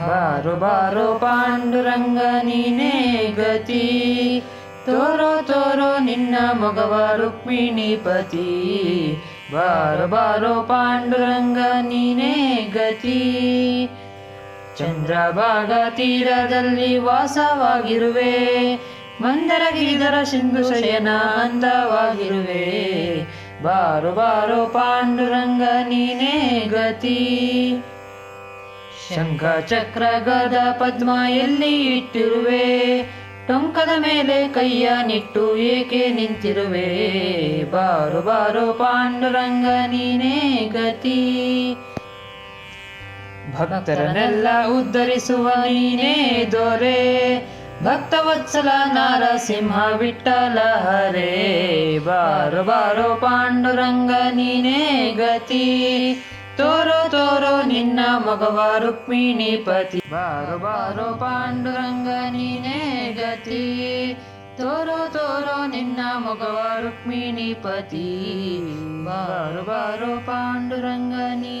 ಬಾರೋ ಬಾರೋ ಪಾಂಡುರಂಗ ನೀನೇ ಗತಿ. ತೋರೋ ತೋರೋ ನಿನ್ನ ಮಗವ ರುಕ್ಮಿಣಿಪತಿ ಬಾರೋ ಬಾರೋ ಪಾಂಡುರಂಗ ನೀನೇ ಗತಿ. ಚಂದ್ರಭಾಗ ತೀರದಲ್ಲಿ ವಾಸವಾಗಿರುವೆ. ಮಂದರ ಗಿರಿಧರ ಸಿಂಧು ಶಯನ ಅಂದವಾಗಿರುವೆ. ಬಾರು ಬಾರೋ ಪಾಂಡುರಂಗ ನೀನೇ ಗತಿ. ಶಂಖ ಚಕ್ರ ಗದ ಪದ್ಮ ಎಲ್ಲಿ ಇಟ್ಟಿರುವೆ? ಟೊಂಕದ ಮೇಲೆ ಕೈಯ ನಿಟ್ಟು ಏಕೆ ನಿಂತಿರುವೆ? ಬಾರು ಬಾರು ಪಾಂಡುರಂಗ ನೀನೇ ಗತಿ. ಭಕ್ತರನ್ನೆಲ್ಲ ಉದ್ಧರಿಸುವ ನೀನೇ ದೊರೆ. ಭಕ್ತವತ್ಸಲ ನಾರಸಿಂಹ ವಿಠಲ ಹರೇ ಬಾರು ಬಾರು ಪಾಂಡುರಂಗ ನೀನೇ ಗತಿ. ತೋರೋ ತೋರೋ ನಿನ್ನ ಮಗವ ರುಕ್ಮಿಣಿಪತಿ ಬಾರೋ ಬಾರೋ ಪಾಂಡುರಂಗ ನೀನೇ ಗತಿ ತೋರೋ ತೋರೋ ನಿನ್ನ ಮಗವ ರುಕ್ಮಿಣಿಪತಿ ಬಾರೋ ಬಾರೋ ಪಾಂಡುರಂಗ ನೀನೇ ಗತಿ